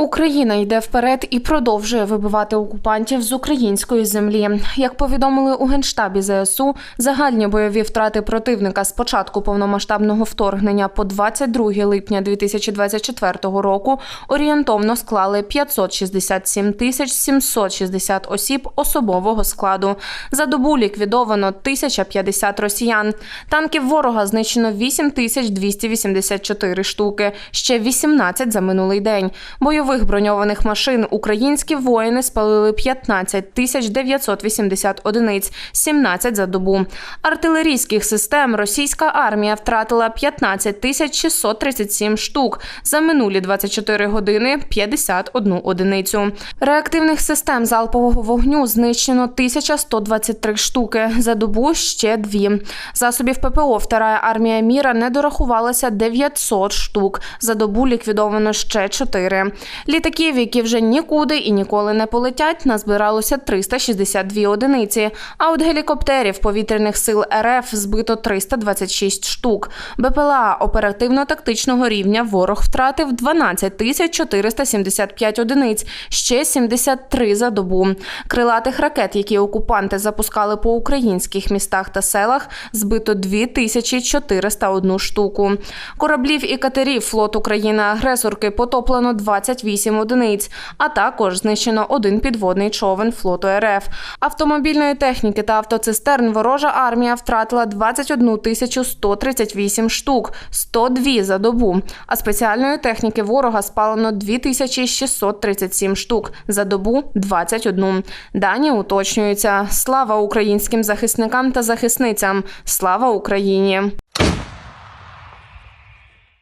Україна йде вперед і продовжує вибивати окупантів з української землі. Як повідомили у генштабі ЗСУ, загальні бойові втрати противника з початку повномасштабного вторгнення по 22 липня 2024 року орієнтовно склали 567 тисяч 760 осіб особового складу. За добу ліквідовано 1050 росіян. Танків ворога знищено 8 тисяч 284 штуки, ще 18 за минулий день. Бойових броньованих машин українські воїни спалили 15 тисяч 980 одиниць, 17 за добу. Артилерійських систем російська армія втратила 15 тисяч 637 штук. За минулі 24 години 51 одиницю. Реактивних систем залпового вогню знищено 1123 штуки. За добу ще дві. Засобів ППО Вторая армія міра не дорахувалася 900 штук. За добу ліквідовано ще 4. Літаків, які вже нікуди і ніколи не полетять, назбиралося 362 одиниці. А от гелікоптерів повітряних сил РФ збито 326 штук. БПЛА оперативно-тактичного рівня ворог втратив 12 тисяч 475 одиниць, ще 73 за добу. Крилатих ракет, які окупанти запускали по українських містах та селах, збито 2401 штуку. Кораблів і катерів флоту країни-агресорки потоплено 28 одиниць, а також знищено один підводний човен флоту РФ. Автомобільної техніки та автоцистерн ворожа армія втратила 21 тисячу 138 штук, 102 за добу. А спеціальної техніки ворога спалено 2637 штук, за добу 21. Дані уточнюються. Слава українським захисникам та захисницям! Слава Україні!